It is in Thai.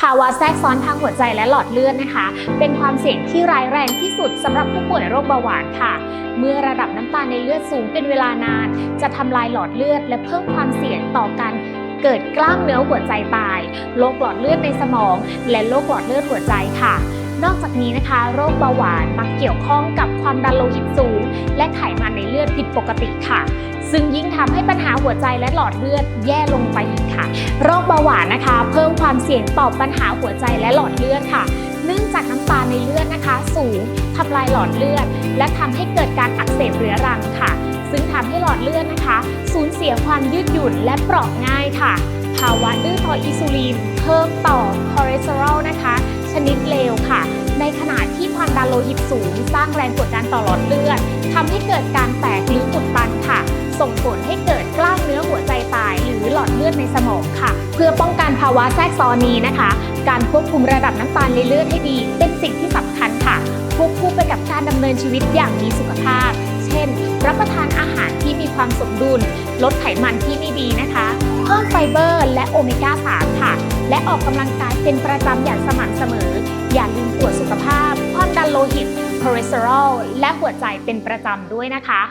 ภาวะแทรกซ้อนทางหัวใจและหลอดเลือดนะคะ เป็นความเสี่ยงที่ร้ายแรงที่สุดสำหรับผู้ป่วยโรคเบาหวานค่ะ เมื่อระดับน้ำตาลในเลือดสูงเป็นเวลานาน จะทำลายหลอดเลือด และเพิ่มความเสี่ยงต่อการเกิดกล้ามเนื้อหัวใจตาย โรคหลอดเลือดในสมอง และโรคหลอดเลือดหัวใจค่ะ นอกจากนี้นะคะ โรคเบาหวานมักเกี่ยวข้องกับความดันโลหิตสูง และไขมันในเลือดผิดปกติค่ะ ซึ่งยิ่งทำให้ปัญหาหัวใจและหลอดเลือดแย่ลงไปอีกค่ะ โรคเบาหวานนะคะ เพิ่มความเสี่ยงต่อปัญหาหัวใจและหลอดเลือดค่ะ เนื่องจากน้ำตาลในเลือดนะคะ สูงทำลายหลอดเลือด และทำให้เกิดการอักเสบเรื้อรังค่ะ ซึ่งทำให้หลอดเลือดนะคะ สูญเสียความยืดหยุ่นและเปราะง่ายค่ะ ภาวะดื้อต่ออิซูลิน เพิ่มต่อคอเลสเตอรอลนะคะ นิดเลวค่ะ ในขณะที่ความดันโลหิตสูง สร้างแรงกดดันต่อหลอดเลือดทำให้เกิดการแตกหรืออุดตันค่ะ ส่งผลให้เกิดกล้ามเนื้อหัวใจตาย หรือหลอดเลือดในสมองค่ะ เพื่อป้องกันภาวะแทรกซ้อนนี้นะคะ การควบคุมระดับน้ำตาลในเลือดให้ดี เป็นสิ่งที่สำคัญค่ะควบคู่ไปกับการดำเนินชีวิตอย่างมีสุขภาพ เช่น รับประทานอาหารที่มีความสมดุล ลดไขมันที่ไม่ดีนะคะ เพิ่มไฟเบอร์ และโอเมก้า 3 ค่ะ และออกกำลังกายเป็นประจำอย่างสม่ำเสมอ อย่าลืมตรวจสุขภาพ ความดันโลหิตคอเลสเตอรอลและหัวใจเป็นประจำด้วยนะคะ